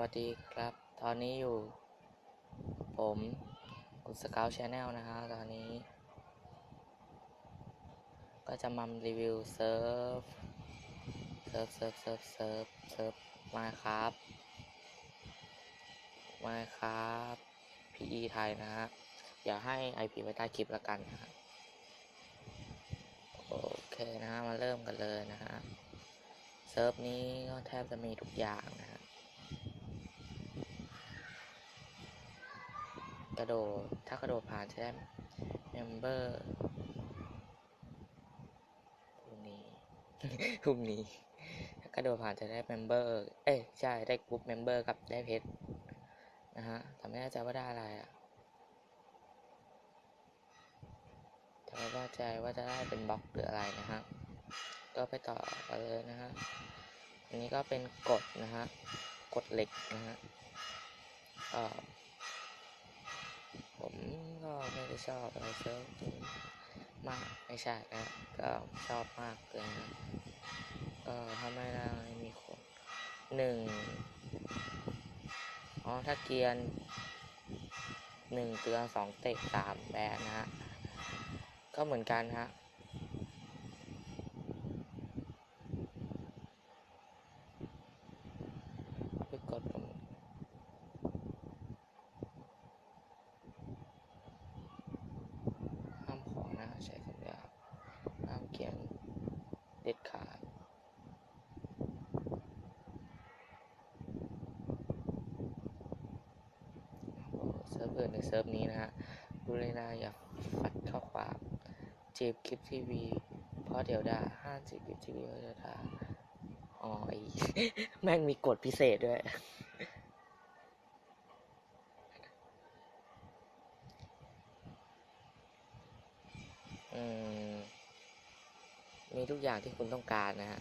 วัสดีครับ ตอนนี้อยู่ ผมกุสเกลชาแนลนะฮะ ตอนนี้ ก็จะมารีวิวเซิร์ฟ เซิร์ฟเซิร์ฟเซิร์ฟเซิร์ฟเซิร์ฟมาครับ มาครับ PE ไทยนะฮะ อย่าให้ IP ไว้ใต้คลิปละกันนะฮะ โอเคนะฮะ มาเริ่มกันเลยนะฮะ เซิร์ฟนี้ก็แทบจะมีทุกอย่างนะฮะ กระโดดถ้ากระโดดผ่านจะได้เมมเบอร์พรุ่งนี้พรุ่งนี้ถ้ากระโดดผ่านจะได้เมมเบอร์เอ้ยใช่ได้กรุ๊ปเมมเบอร์กับได้เพชรนะฮะแต่ไม่แน่ใจว่าได้อะไรอะแต่ไม่แน่ใจว่าจะได้เป็นบล็อกหรืออะไรนะฮะก็ไปต่อกันเลยนะฮะอันนี้ก็เป็นกฎนะฮะกฎเหล็กนะฮะก็ ผมก็ไม่ได้ชอบอะไรเซิร์ฟนี้มากไม่ใช่นะก็ชอบมากเกินะก็ทำไม่ได้มีคนหนึ่งอ๋อถ้าเกียนหนึ่งเตือนสองเตะสามแบนนะฮะก็เหมือนกันฮะ ไปกดตรงห้ามขอนะใช้คำหยาบห้ามเขียน เด็ดขาดเซิร์ฟอื่นในเซิร์ฟนี้นะฮะดูเลยนะอย่าฟัดข้อความจีบคลิปทีวีเพราะเดี๋ยวด่าห้ามจีบคลิปทีวีเพราะเดี๋ยวด่าอ๋อไอแม่งมีกฎพิเศษด้วยอืม มีทุกอย่างที่คุณต้องการนะฮะ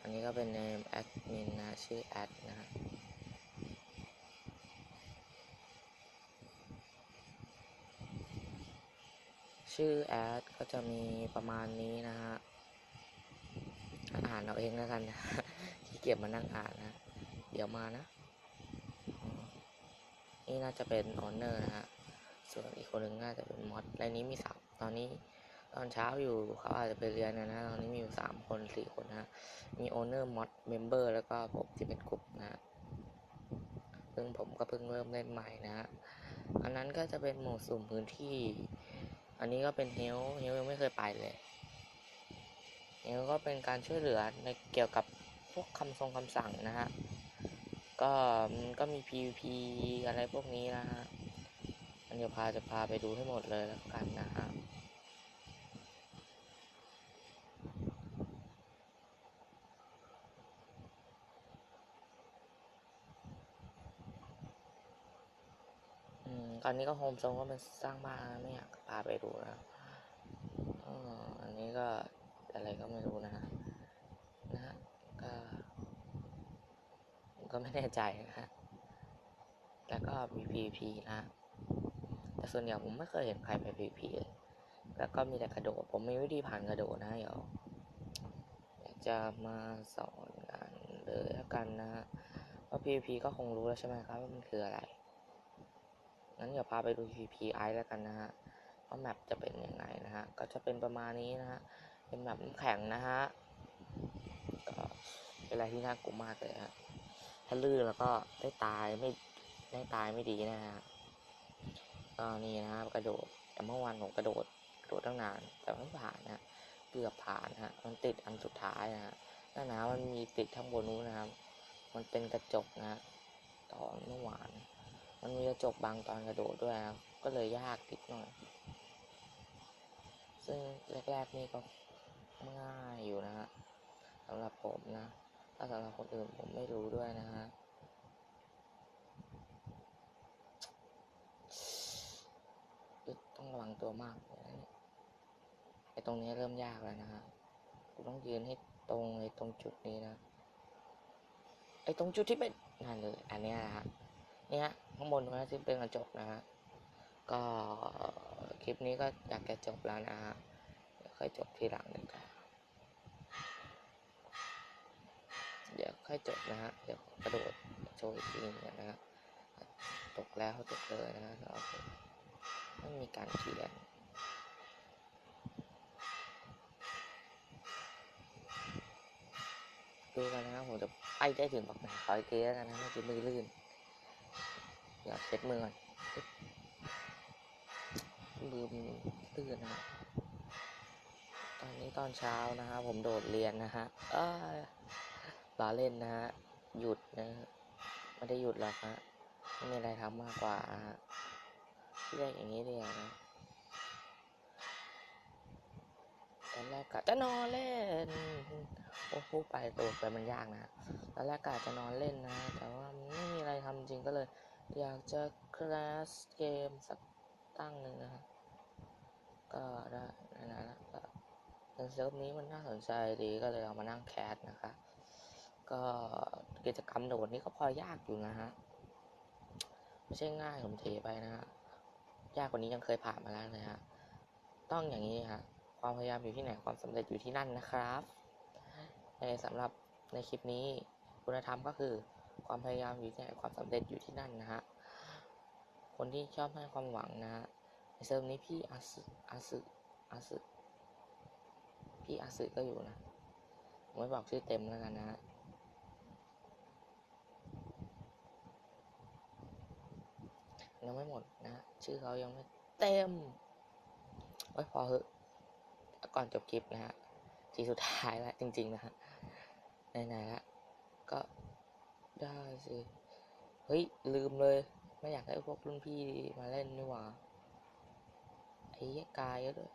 อันนี้ก็เป็น name admin นะ ชื่อ ad นะฮะชื่อ ad ก็จะมีประมาณนี้นะฮะ อ่านเอาเองแล้วกันนะที่เกียจมานั่งอ่านนะ เดี๋ยวมานะ นี่น่าจะเป็น owner นะฮะ ส่วนอีกคนหนึ่งน่าจะเป็นมอดรายนี้มีสามตอนนี้ ตอนเช้าอยู่เขาอาจจะไปเรียนนะนะ ตอนนี้มีอยู่สามคนสี่คนนะ มีโอเนอร์มอดเมมเบอร์แล้วก็ผมที่เป็นกลุ่มนะฮะซึ่งผมก็เพิ่งเริ่มเล่นใหม่นะฮะอันนั้นก็จะเป็นหมดสุ่มพื้นที่ อันนี้ก็เป็นเฮลเฮลยังไม่เคยไปเลยเฮลก็เป็นการช่วยเหลือในเกี่ยวกับพวกคำทรงคำสั่งนะฮะ ก็ก็มี PVP อะไรพวกนี้นะฮะ อันเดี๋ยวพาจะพาไปดูให้หมดเลยแล้วกันนะฮะ ตอนนี้ก็โฮมโซนก็เป็นสร้างบ้านนะไม่อยากพาไปดูนะอันนี้ก็อะไรก็ไม่รู้นะฮะนะ ก็ผมก็ไม่แน่ใจนะฮะแล้วก็มี PVP นะ แต่ส่วนใหญ่ผมไม่เคยเห็นใครไป PVP เลยแล้วก็มีแต่กระโดด ผมมีวิธีผ่านกระโดดนะเดี๋ยวอยากจะมาสอนกันเลยแล้วกันนะฮะว่า PVP ก็คงรู้แล้วใช่ไหมครับว่ามันคืออะไร งั้นเดี๋ยวพาไปดู PVP ไอแล้วกันนะฮะว่าแมปจะเป็นยังไงนะฮะ ก็จะเป็นประมาณนี้นะฮะ เป็นแมปน้ำแข็งนะฮะก็เป็นอะไรที่น่ากลัวมากเลยฮะ ถ้าลื่นแล้วก็ได้ตายไม่ได้ตายไม่ดีนะฮะก็นี่นะฮะกระโดด แต่เมื่อวานผมกระโดดกระโดดตั้งนาน แต่ไม่ผ่านนะฮะเกือบผ่านนะฮะ มันติดอันสุดท้ายนะฮะนั่นนะมันมีติดข้างบนนู้นนะครับ มันเป็นกระจกนะตอนเมื่อวานนมีก ระจกบังตอนกระโดดด้วยครับ ก็เลยยากนิดหน่อย ซึ่งแรกๆนี่ก็ง่ายอยู่นะฮะสำหรับผมนะ ถ้าสำหรับคนอื่นผมไม่รู้ด้วยนะฮะต้องระวังตัวมากเลยนะเนี่ยไอ้ตรงนี้เริ่มยากแล้วนะฮะกูต้องยืนให้ตรงเลยตรงจุดนี้นะ ไอ้ตรงจุดที่เป็นนั่นเลย อันนี้นะฮะ เนี่ยข้างบนตรงนี้ที่เป็นกระจกนะฮะก็คลิปนี้ก็อยากจะจบแล้วนะฮะเดี๋ยวค่อยจบทีหลังดีกว่าเดี๋ยวค่อยจบนะฮะเดี๋ยวกระโดดโชว์อีกทีนะฮะตกแล้วตกเลยนะฮะโอเคไม่มีการเขียนดูกันนะครับผมจะไปได้ถึงปักไหนขออีกทีแล้วกันนะเมื่อกี้มือลื่น เดี๋ยวเช็ดมือก่อนปึ๊บมือมันลื่นนะตอนนี้ตอนเช้านะฮะผมโดดเรียนนะฮะเอ้ยล้อเล่นนะฮะ หยุดนะไม่ได้หยุดหรอกฮะไม่มีอะไรทำมากกว่าฮะเรียกอย่างนี้เดียวนะตอนแรกกะจะนอนเล่น โอ้โหไปตัวไปมันยากนะตอนแรกกะจะนอนเล่นนะ แต่ว่าไม่มีอะไรทำจริงก็เลย อยากจะคลาสเกมสักตั้งหนึ่งนะฮะก็ได้นะนะแล้วก็เซิร์ฟนี้มันน่าสนใจดีก็เลยเอามานั่งแคสนะคะ ก็กิจกรรมโดดนี่ก็พอยากอยู่นะฮะไม่ใช่ง่ายผมเทไปนะฮะยากกว่านี้ยังเคยผ่านมาแล้วเลยฮะต้องอย่างนี้ฮะความพยายามอยู่ที่ไหนความสำเร็จอยู่ที่นั่นนะครับในสำหรับในคลิปนี้คุณธรรมก็คือ ความพยายามอยู่ที่ไหนความสำเร็จอยู่ที่นั่นนะฮะคนที่ชอบให้ความหวังนะฮะในเซิร์ฟนี้พี่อาสึอาสึอาสึพี่อาสึก็อยู่นะผมไม่บอกชื่อเต็มแล้วกันนะฮะยังไม่หมดนะฮะชื่อเขายังไม่เต็มเอ้ยพอเหอะก่อนจบคลิปนะฮะทีสุดท้ายแล้วจริง ๆ นะฮะไหนๆละก็ ได้สิ เฮ้ย ลืมเลย ไม่อยากให้พวกรุ่นพี่มาเล่นนี่หว่าไอ้กายกายเยอะด้วย